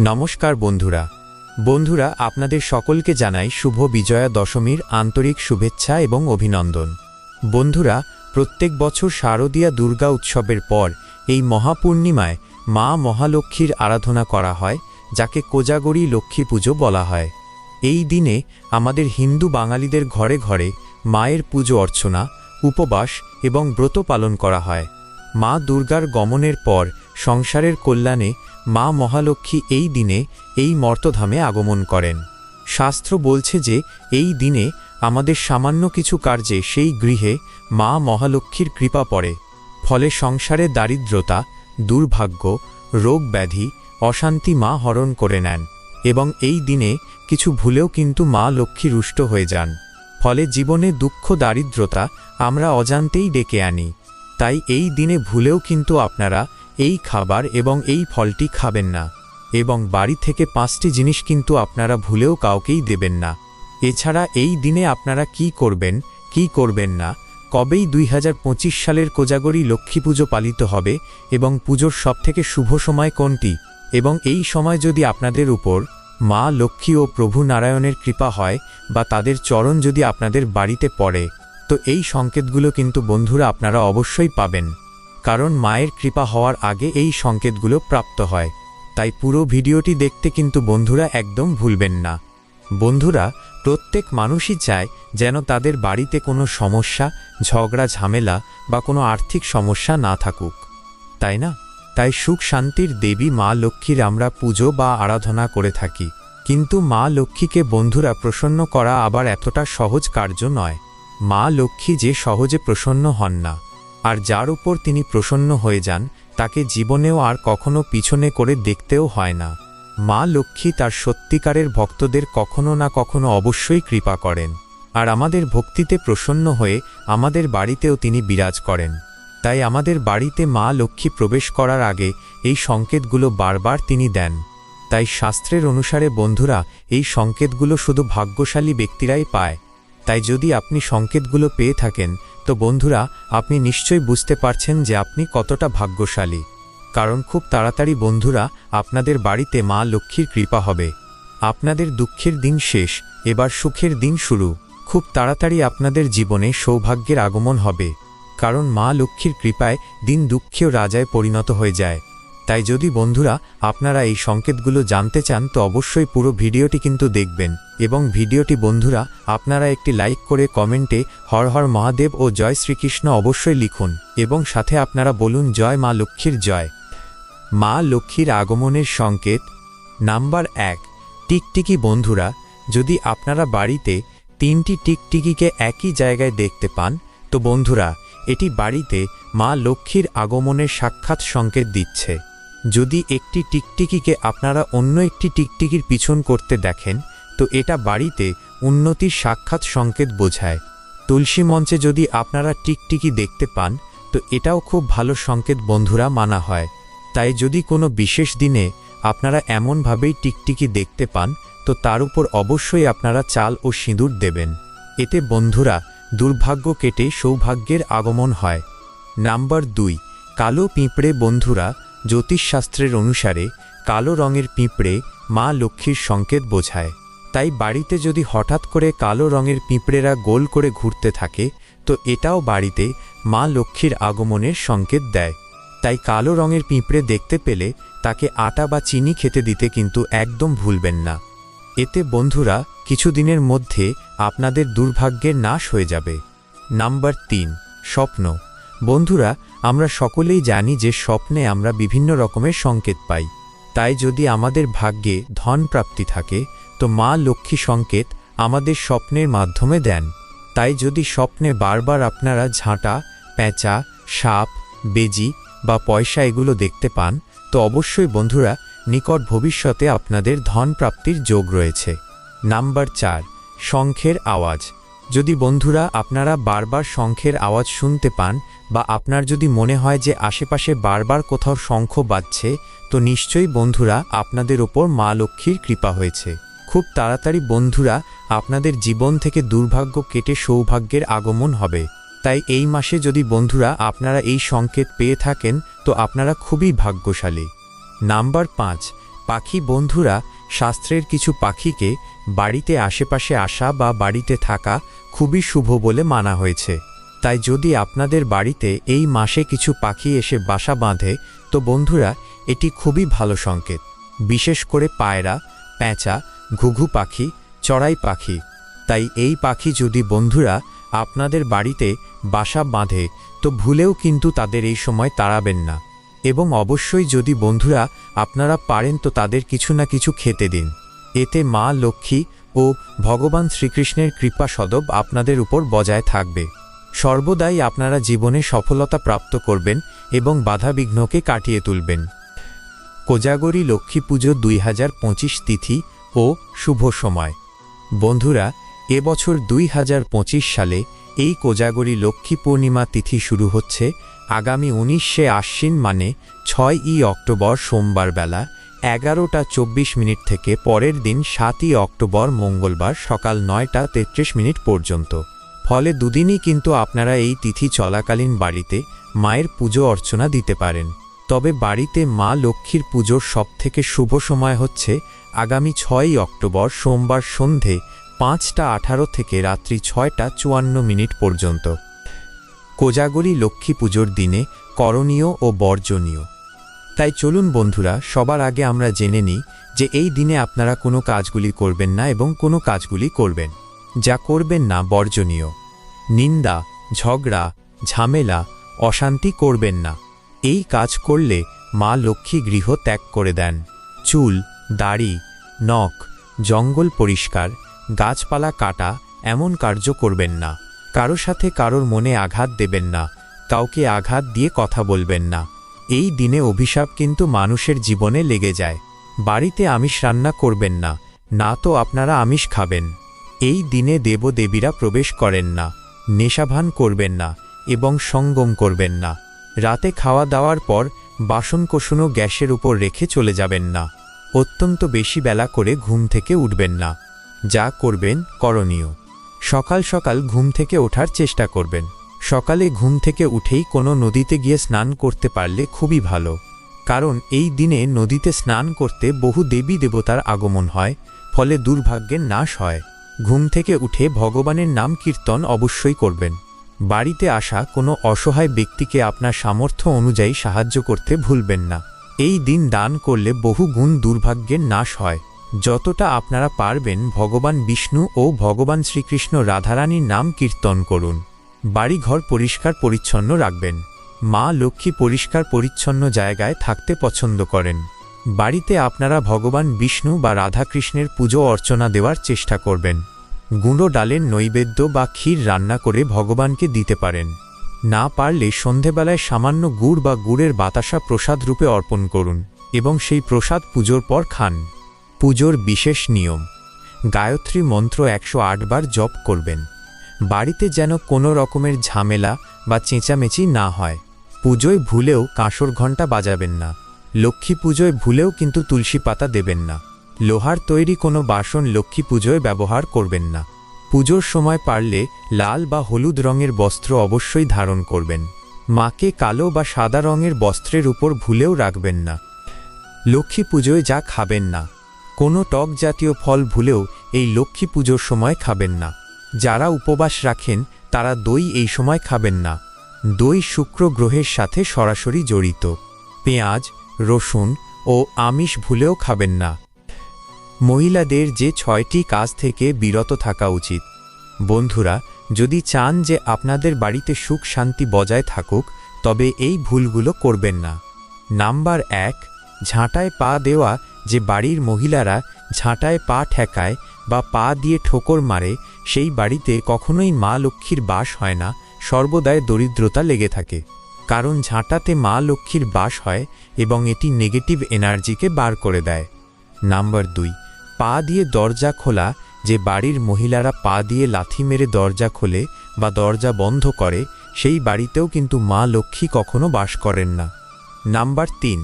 নমস্কার বন্ধুরা। বন্ধুরা, আপনাদের সকলকে জানাই শুভ বিজয়া দশমীর আন্তরিক শুভেচ্ছা এবং অভিনন্দন। বন্ধুরা, প্রত্যেক বছর শারদীয়া দুর্গা উৎসবের পর এই মহাপূর্ণিমায় মা মহালক্ষ্মীর আরাধনা করা হয়, যাকে কোজাগরী লক্ষ্মী পুজো বলা হয়। এই দিনে আমাদের হিন্দু বাঙালিদের ঘরে ঘরে মায়ের পুজো অর্চনা, উপবাস এবং ব্রত পালন করা হয়। মা দুর্গার গমনের পর সংসারের কল্যাণে মা মহালক্ষ্মী এই দিনে এই মর্তধামে আগমন করেন। শাস্ত্র বলছে যে, এই দিনে আমাদের সামান্য কিছু কার্যে সেই গৃহে মা মহালক্ষ্মীর কৃপা পড়ে। ফলে সংসারে দারিদ্রতা, দুর্ভাগ্য, রোগ ব্যাধি, অশান্তি মা হরণ করে নেন এবং এই দিনে কিছু ভুলেও কিন্তু মা লক্ষ্মী রুষ্ট হয়ে যান। ফলে জীবনে দুঃখ দারিদ্রতা আমরা অজান্তেই ডেকে আনি। তাই এই দিনে ভুলেও কিন্তু আপনারা এই খাবার এবং এই ফলটি খাবেন না, এবং বাড়ি থেকে পাঁচটি জিনিস কিন্তু আপনারা ভুলেও কাউকেই দেবেন না। এছাড়া এই দিনে আপনারা কি করবেন কি করবেন না, কবেই দুই হাজার পঁচিশ সালের কোজাগরী লক্ষ্মী পুজো পালিত হবে এবং পুজোর সবথেকে শুভ সময় কোনটি, এবং এই সময় যদি আপনাদের উপর মা লক্ষ্মী ও প্রভু নারায়ণের কৃপা হয় বা তাদের চরণ যদি আপনাদের বাড়িতে পড়ে, তো এই সংকেতগুলো কিন্তু বন্ধুরা আপনারা অবশ্যই পাবেন। কারণ মায়ের কৃপা হওয়ার আগে এই সংকেতগুলো প্রাপ্ত হয়। তাই পুরো ভিডিওটি দেখতে কিন্তু বন্ধুরা একদম ভুলবেন না। বন্ধুরা, প্রত্যেক মানুষই চায় যেন তাদের বাড়িতে কোনো সমস্যা, ঝগড়া, ঝামেলা বা কোনো আর্থিক সমস্যা না থাকুক। তাই না? তাই সুখ শান্তির দেবী মা লক্ষ্মীর আমরা পুজো বা আরাধনা করে থাকি। কিন্তু মা লক্ষ্মীকে বন্ধুরা প্রসন্ন করা আবার এতটা সহজ কার্য নয়। মা লক্ষ্মী যে সহজে প্রসন্ন হন না। আর যার উপর তিনি প্রসন্ন হয়ে যান, তাকে জীবনেও আর কখনো পিছনে করে দেখতেও হয় না। মা লক্ষ্মী তার সত্যিকারের ভক্তদের কখনো না কখনো অবশ্যই কৃপা করেন। আর আমাদের ভক্তিতে প্রসন্ন হয়ে আমাদের বাড়িতেও তিনি বিরাজ করেন। তাই আমাদের বাড়িতে মা লক্ষ্মী প্রবেশ করার আগে এই সংকেতগুলো বারবার তিনি দেন। তাই শাস্ত্রের অনুসারে বন্ধুরা, এই সংকেতগুলো শুধু ভাগ্যশালী ব্যক্তিরাই পায়। তাই যদি আপনি সংকেতগুলো পেয়ে থাকেন, তো বন্ধুরা, আপনি নিশ্চয়ই বুঝতে পারছেন যে আপনি কতটা ভাগ্যশালী। কারণ খুব তাড়াতাড়ি বন্ধুরা, আপনাদের বাড়িতে মা লক্ষ্মীর কৃপা হবে। আপনাদের দুঃখের দিন শেষ, এবার সুখের দিন শুরু। খুব তাড়াতাড়ি আপনাদের জীবনে সৌভাগ্যের আগমন হবে। কারণ মা লক্ষ্মীর কৃপায় দিন দুঃখেও রাজায় পরিণত হয়ে যায়। তাই যদি বন্ধুরা আপনারা এই সংকেতগুলো জানতে চান, তো অবশ্যই পুরো ভিডিওটি কিন্তু দেখবেন। এবং ভিডিওটি বন্ধুরা, আপনারা একটি লাইক করে কমেন্টে হর হর মহাদেব ও জয় শ্রীকৃষ্ণ অবশ্যই লিখুন এবং সাথে আপনারা বলুন, জয় মা লক্ষ্মীর জয়। মা লক্ষ্মীর আগমনের সংকেত নাম্বার এক। টিকটিকি বন্ধুরা, যদি আপনারা বাড়িতে তিনটি টিকটিকিকে একই জায়গায় দেখতে পান, তো বন্ধুরা, এটি বাড়িতে মা লক্ষ্মীর আগমনের সাক্ষাৎ সংকেত দিচ্ছে। যদি একটি টিকটিকিকে আপনারা অন্য একটি টিকটিকির পিছন করতে দেখেন, তো এটা বাড়িতে উন্নতির সাক্ষাৎ সংকেত বোঝায়। তুলসী মঞ্চে যদি আপনারা টিকটিকি দেখতে পান, তো এটাও খুব ভালো সংকেত বন্ধুরা মানা হয়। তাই যদি কোনো বিশেষ দিনে আপনারা এমনভাবেই টিকটিকি দেখতে পান, তো তার উপর অবশ্যই আপনারা চাল ও সিঁদুর দেবেন। এতে বন্ধুরা দুর্ভাগ্য কেটে সৌভাগ্যের আগমন হয়। নাম্বার দুই, কালো পিঁপড়ে বন্ধুরা জ্যোতিষশাস্ত্রের অনুসারে কালো রঙের পিঁপড়ে মা লক্ষ্মীর সংকেত বোঝায়। তাই বাড়িতে যদি হঠাৎ করে কালো রঙের পিঁপড়েরা গোল করে ঘুরতে থাকে, তো এটাও বাড়িতে মা লক্ষ্মীর আগমনের সংকেত দেয়। তাই কালো রঙের পিঁপড়ে দেখতে পেলে তাকে আটা বা চিনি খেতে দিতে কিন্তু একদম ভুলবেন না। এতে বন্ধুরা, কিছুদিনের মধ্যে আপনাদের দুর্ভাগ্যের নাশ হয়ে যাবে। নাম্বার তিন, স্বপ্ন। বন্ধুরা, আমরা সকলেই জানি যে স্বপ্নে আমরা বিভিন্ন রকমের সংকেত পাই। তাই যদি আমাদের ভাগ্যে ধন প্রাপ্তি থাকে, তো মা লক্ষ্মী সংকেত আমাদের স্বপ্নের মাধ্যমে দেন। তাই যদি স্বপ্নে বারবার আপনারা ঝাঁটা প্যাঁচা সাপ, বেজি বা পয়সা এগুলো দেখতে পান, তো অবশ্যই বন্ধুরা, নিকট ভবিষ্যতে আপনাদের ধন প্রাপ্তির যোগ রয়েছে। নাম্বার চার, শঙ্খের আওয়াজ। যদি বন্ধুরা, আপনারা বারবার শঙ্খের আওয়াজ শুনতে পান বা আপনার যদি মনে হয় যে আশেপাশে বারবার কোথাও শঙ্খ বাজছে, তো নিশ্চয়ই বন্ধুরা আপনাদের ওপর মা লক্ষ্মীর কৃপা হয়েছে। খুব তাড়াতাড়ি বন্ধুরা, আপনাদের জীবন থেকে দুর্ভাগ্য কেটে সৌভাগ্যের আগমন হবে। তাই এই মাসে যদি বন্ধুরা আপনারা এই সংকেত পেয়ে থাকেন, তো আপনারা খুবই ভাগ্যশালী। নাম্বার পাঁচ, পাখি বন্ধুরা, শাস্ত্রের কিছু পাখিকে বাড়িতে আশেপাশে আসা বা বাড়িতে থাকা খুবই শুভ বলে মানা হয়েছে। তাই যদি আপনাদের বাড়িতে এই মাসে কিছু পাখি এসে বাসা বাঁধে, তো বন্ধুরা, এটি খুবই ভালো সংকেত। বিশেষ করে পায়রা, প্যাঁচা, ঘুঘু পাখি, চড়াই পাখি। তাই এই পাখি যদি বন্ধুরা আপনাদের বাড়িতে বাসা বাঁধে, তো ভুলেও কিন্তু তাদের এই সময় তাড়াবেন না। এবং অবশ্যই যদি বন্ধুরা আপনারা পারেন, তো তাদের কিছু না কিছু খেতে দিন। এতে মা লক্ষ্মী ও ভগবান শ্রীকৃষ্ণের কৃপা সদব আপনাদের উপর বজায় থাকবে। সর্বদাই আপনারা জীবনে সফলতা প্রাপ্ত করবেন এবং বাধাবিঘ্নকে কাটিয়ে তুলবেন। কোজাগরী লক্ষ্মী পুজো দুই হাজার পঁচিশ তিথি ও শুভ সময়। বন্ধুরা এবছর দুই হাজার পঁচিশ সালে এই কোজাগরী লক্ষ্মী পূর্ণিমা তিথি শুরু হচ্ছে আগামী উনিশে আশ্বিন মানে ছয় ই অক্টোবর সোমবার বেলা এগারোটা চব্বিশ মিনিট থেকে পরের দিন সাতই অক্টোবর মঙ্গলবার সকাল নয়টা তেত্রিশ মিনিট পর্যন্ত। ফলে দুদিনই কিন্তু আপনারা এই তিথি চলাকালীন বাড়িতে মায়ের পুজো অর্চনা দিতে পারেন। তবে বাড়িতে মা লক্ষ্মীর পুজোর সবথেকে শুভ সময় হচ্ছে আগামী ছয়ই অক্টোবর সোমবার সন্ধে পাঁচটা আঠারো থেকে রাত্রি ছয়টা চুয়ান্ন মিনিট পর্যন্ত। কোজাগরী লক্ষ্মী পুজোর দিনে করণীয় ও বর্জনীয়। তাই চলুন বন্ধুরা, সবার আগে আমরা জেনে নিই যে এই দিনে আপনারা কোনো কাজগুলি করবেন না এবং কোনো কাজগুলি করবেন। যা করবেন না বর্জনীয়। নিন্দা, ঝগড়া, ঝামেলা, অশান্তি করবেন না। এই কাজ করলে মা লক্ষ্মী গৃহ ত্যাগ করে দেন। চুল, দাড়ি, নখ, জঙ্গল পরিষ্কার, গাছপালা কাটা এমন কার্য করবেন না। কারও সাথে কারোর মনে আঘাত দেবেন না। কাউকে আঘাত দিয়ে কথা বলবেন না। এই দিনে অভিশাপ কিন্তু মানুষের জীবনে লেগে যায়। বাড়িতে আমিষ রান্না করবেন না। না তো আপনারা আমিষ খাবেন। এই দিনে দেবদেবীরা প্রবেশ করেন না, নেশাভান করবেন না এবং সঙ্গম করবেন না। রাতে খাওয়া দাওয়ার পর বাসনকোসনও গ্যাসের উপর রেখে চলে যাবেন না। অত্যন্ত বেশি বেলা করে ঘুম থেকে উঠবেন না। যা করবেন করণীয়। সকাল সকাল ঘুম থেকে ওঠার চেষ্টা করবেন। সকালে ঘুম থেকে উঠেই কোনো নদীতে গিয়ে স্নান করতে পারলে খুবই ভালো। কারণ এই দিনে নদীতে স্নান করতে বহু দেবী দেবতার আগমন হয়, ফলে দুর্ভাগ্যের নাশ হয়। ঘুম থেকে উঠে ভগবানের নাম কীর্তন অবশ্যই করবেন। বাড়িতে আসা কোনো অসহায় ব্যক্তিকে আপনার সামর্থ্য অনুযায়ী সাহায্য করতে ভুলবেন না। এই দিন দান করলে বহু গুণ দুর্ভাগ্যের নাশ হয়। যতটা আপনারা পারবেন ভগবান বিষ্ণু ও ভগবান শ্রীকৃষ্ণ রাধারানীর নাম কীর্তন করুন। বাড়িঘর পরিষ্কার পরিচ্ছন্ন রাখবেন। মা লক্ষ্মী পরিষ্কার পরিচ্ছন্ন জায়গায় থাকতে পছন্দ করেন। বাড়িতে আপনারা ভগবান বিষ্ণু বা রাধাকৃষ্ণের পুজো অর্চনা দেওয়ার চেষ্টা করবেন। গুঁড়ো ডালের নৈবেদ্য বা ক্ষীর রান্না করে ভগবানকে দিতে পারেন। না পারলে সন্ধেবেলায় সামান্য গুড় বা গুড়ের বাতাসা প্রসাদ রূপে অর্পণ করুন এবং সেই প্রসাদ পুজোর পর খান। পুজোর বিশেষ নিয়ম। গায়ত্রী মন্ত্র একশো বার জপ করবেন। বাড়িতে যেন কোনো রকমের ঝামেলা বা চেঁচামেচি না হয়। পুজোয় ভুলেও কাঁসর ঘণ্টা বাজাবেন না। লক্ষ্মী পুজোয় ভুলেও কিন্তু তুলসী পাতা দেবেন না। লোহার তৈরি কোনো বাসন লক্ষ্মী পুজোয় ব্যবহার করবেন না। পুজোর সময় পারলে লাল বা হলুদ রঙের বস্ত্র অবশ্যই ধারণ করবেন। মাকে কালো বা সাদা রঙের বস্ত্রের উপর ভুলেও রাখবেন না। লক্ষ্মী পুজোয় যা খাবেন না, কোনো টক জাতীয় ফল ভুলেও এই লক্ষ্মী পুজোর সময় খাবেন না। যারা উপবাস রাখেন, তারা দই এই সময় খাবেন না। দই শুক্র গ্রহের সাথে সরাসরি জড়িত। পেঁয়াজ রসুন ও আমিষ ভুলেও খাবেন না। মহিলাদের যে ছয়টি কাজ থেকে বিরত থাকা উচিত। বন্ধুরা, যদি চান যে আপনাদের বাড়িতে সুখ শান্তি বজায় থাকুক, তবে এই ভুলগুলো করবেন না। নাম্বার এক, ঝাঁটায় পা দেওয়া যে বাড়ির মহিলারা ঝাঁটায় পা ঠেকায় বা পা দিয়ে ঠোকর মারে, সেই বাড়িতে কখনোই মা লক্ষ্মীর বাস হয় না, সর্বদাই দরিদ্রতা লেগে থাকে। কারণ ঝাঁটাতে মা লক্ষ্মীর বাস হয় এবং এটি নেগেটিভ এনার্জিকে বার করে দেয়। নাম্বার দুই, পা দিয়ে দরজা খোলা, যে বাড়ির মহিলারা পা দিয়ে লাথি মেরে দরজা খোলে বা দরজা বন্ধ করে, সেই বাড়িতেও কিন্তু মা লক্ষ্মী কখনো বাস করেন না। নাম্বার তিন,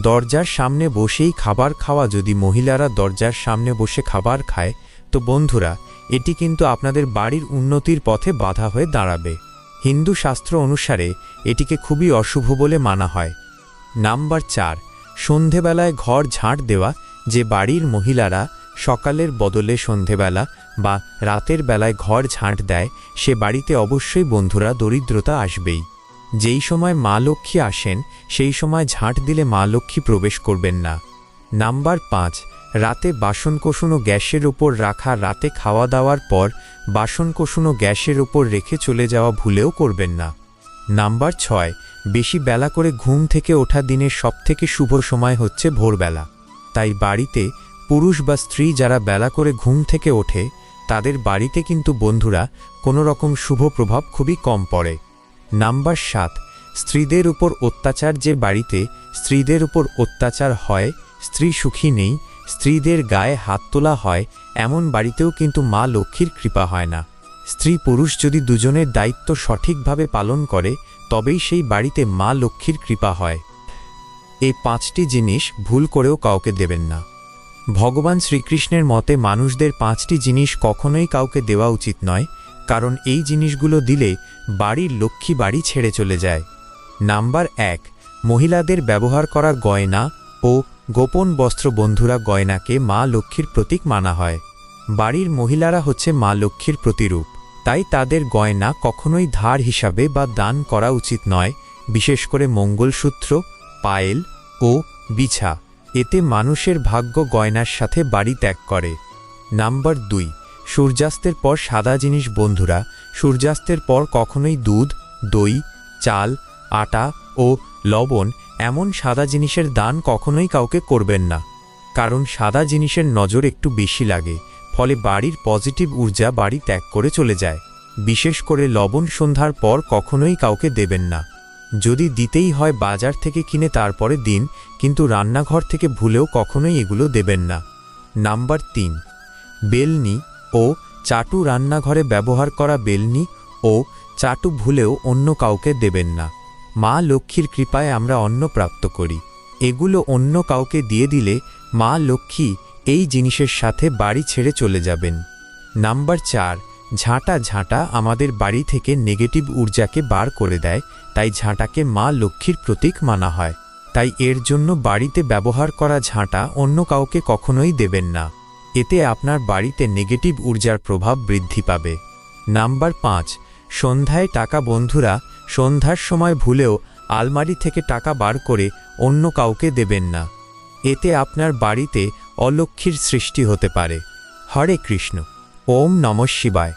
দরজার সামনে বসেই খাবার খাওয়া, যদি মহিলারা দরজার সামনে বসে খাবার খায়, তো বন্ধুরা, এটি কিন্তু আপনাদের বাড়ির উন্নতির পথে বাধা হয়ে দাঁড়াবে। হিন্দু শাস্ত্র অনুসারে এটিকে খুবই অশুভ বলে মানা হয়। নাম্বার চার, সন্ধেবেলায় ঘর ঝাঁট দেওয়া যে বাড়ির মহিলারা সকালের বদলে সন্ধেবেলা বা রাতের বেলায় ঘর ঝাঁট দেয়, সে বাড়িতে অবশ্যই বন্ধুরা দরিদ্রতা আসবেই। যেই সময় মা লক্ষ্মী আসেন, সেই সময় ঝাঁট দিলে মা লক্ষ্মী প্রবেশ করবেন না। নাম্বার পাঁচ, রাতে বাসনকোসন ও গ্যাসের ওপর রাখা রাতে খাওয়া দাওয়ার পর বাসনকোসন ও গ্যাসের ওপর রেখে চলে যাওয়া ভুলেও করবেন না। নাম্বার ছয়, বেশি বেলা করে ঘুম থেকে ওঠা দিনের সবথেকে শুভ সময় হচ্ছে ভোরবেলা। তাই বাড়িতে পুরুষ বা স্ত্রী যারা বেলা করে ঘুম থেকে ওঠে, তাদের বাড়িতে কিন্তু বন্ধুরা কোনো রকম শুভ প্রভাব খুবই কম পড়ে। নাম্বার সাত, স্ত্রীদের উপর অত্যাচার যে বাড়িতে স্ত্রীদের উপর অত্যাচার হয়, স্ত্রী সুখী নেই স্ত্রীদের গায়ে হাত তোলা হয়, এমন বাড়িতেও কিন্তু মা লক্ষ্মীর কৃপা হয় না। স্ত্রী পুরুষ যদি দুজনের দায়িত্ব সঠিকভাবে পালন করে, তবেই সেই বাড়িতে মা লক্ষ্মীর কৃপা হয়। এই পাঁচটি জিনিস ভুল করেও কাউকে দেবেন না। ভগবান শ্রীকৃষ্ণের মতে মানুষদের পাঁচটি জিনিস কখনোই কাউকে দেওয়া উচিত নয়, কারণ এই জিনিসগুলো দিলে বাড়ির লক্ষ্মী বাড়ি ছেড়ে চলে যায়। নাম্বার এক, মহিলাদের ব্যবহার করা গয়না ও গোপন বস্ত্র বন্ধুরা গয়নাকে মা লক্ষ্মীর প্রতীক মানা হয়। বাড়ির মহিলারা হচ্ছে মা লক্ষ্মীর প্রতিরূপ। তাই তাদের গয়না কখনোই ধার হিসাবে বা দান করা উচিত নয়, বিশেষ করে মঙ্গলসূত্র, পায়েল ও বিছা। এতে মানুষের ভাগ্য গয়নার সাথে বাড়ি ত্যাগ করে। নাম্বার দুই, সূর্যাস্তের পর সাদা জিনিস বন্ধুরা, সূর্যাস্তের পর কখনোই দুধ, দই, চাল, আটা ও লবণ এমন সাদা জিনিসের দান কখনোই কাউকে করবেন না, কারণ সাদা জিনিসের নজর একটু বেশি লাগে, ফলে বাড়ির পজিটিভ ঊর্জা বাড়ি ত্যাগ করে চলে যায়। বিশেষ করে লবণ সন্ধ্যার পর কখনোই কাউকে দেবেন না। যদি দিতেই হয় বাজার থেকে কিনে তারপরে দিন, কিন্তু রান্নাঘর থেকে ভুলেও কখনোই এগুলো দেবেন না। নাম্বার তিন, বেলনি ও চাটু রান্নাঘরে ব্যবহার করা বেলনি ও চাটু ভুলেও অন্য কাউকে দেবেন না। মা লক্ষ্মীর কৃপায় আমরা অন্ন প্রাপ্ত করি। এগুলো অন্য কাউকে দিয়ে দিলে মা লক্ষ্মী এই জিনিসের সাথে বাড়ি ছেড়ে চলে যাবেন। নাম্বার চার, ঝাঁটা ঝাঁটা আমাদের বাড়ি থেকে নেগেটিভ ঊর্জাকে বার করে দেয়, তাই ঝাঁটাকে মা লক্ষ্মীর প্রতীক মানা হয়। তাই এর জন্য বাড়িতে ব্যবহার করা ঝাঁটা অন্য কাউকে কখনোই দেবেন না। এতে আপনার বাড়িতে নেগেটিভ ঊর্জার প্রভাব বৃদ্ধি পাবে। নাম্বার পাঁচ, সন্ধ্যায় টাকা বন্ধুরা সন্ধ্যার সময় ভুলেও আলমারি থেকে টাকা বার করে অন্য কাউকে দেবেন না। এতে আপনার বাড়িতে অলক্ষীর সৃষ্টি হতে পারে। হরে কৃষ্ণ। ওম নম শিবায়।